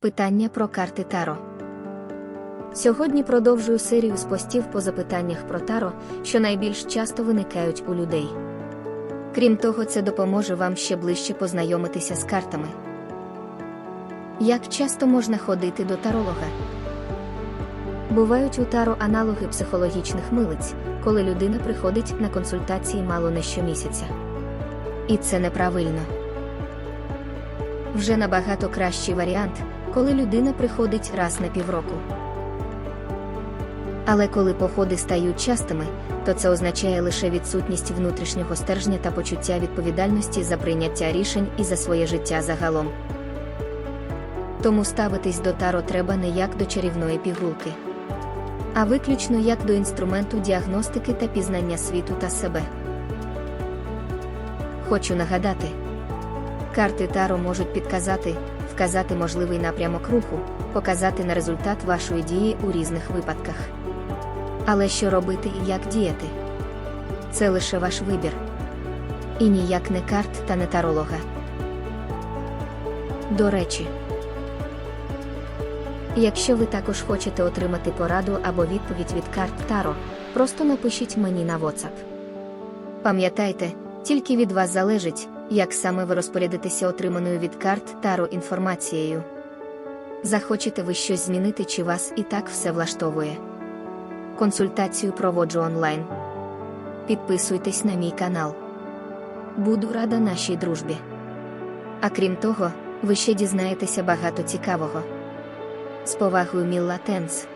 Питання про карти Таро. Сьогодні продовжую серію з постів по запитаннях про Таро, що найбільш часто виникають у людей. Крім того, це допоможе вам ще ближче познайомитися з картами. Як часто можна ходити до таролога? Бувають у таро аналоги психологічних милиць, коли людина приходить на консультації мало не щомісяця. І це неправильно. Вже набагато кращий варіант, коли людина приходить раз на півроку. Але коли походи стають частими, то це означає лише відсутність внутрішнього стержня та почуття відповідальності за прийняття рішень і за своє життя загалом. Тому ставитись до таро треба не як до чарівної пігулки, а виключно як до інструменту діагностики та пізнання світу та себе. Хочу нагадати. Карти Таро можуть підказати, вказати можливий напрямок руху, показати на результат вашої дії у різних випадках. Але що робити і як діяти? Це лише ваш вибір. І ніяк не карт та не таролога. До речі, якщо ви також хочете отримати пораду або відповідь від карт Таро, просто напишіть мені на WhatsApp. Пам'ятайте, тільки від вас залежить, як саме ви розпорядитеся отриманою від карт Таро інформацією. Захочете ви щось змінити, чи вас і так все влаштовує. Консультацію проводжу онлайн. Підписуйтесь на мій канал. Буду рада нашій дружбі. А крім того, ви ще дізнаєтеся багато цікавого. З повагою Мілла Тенс.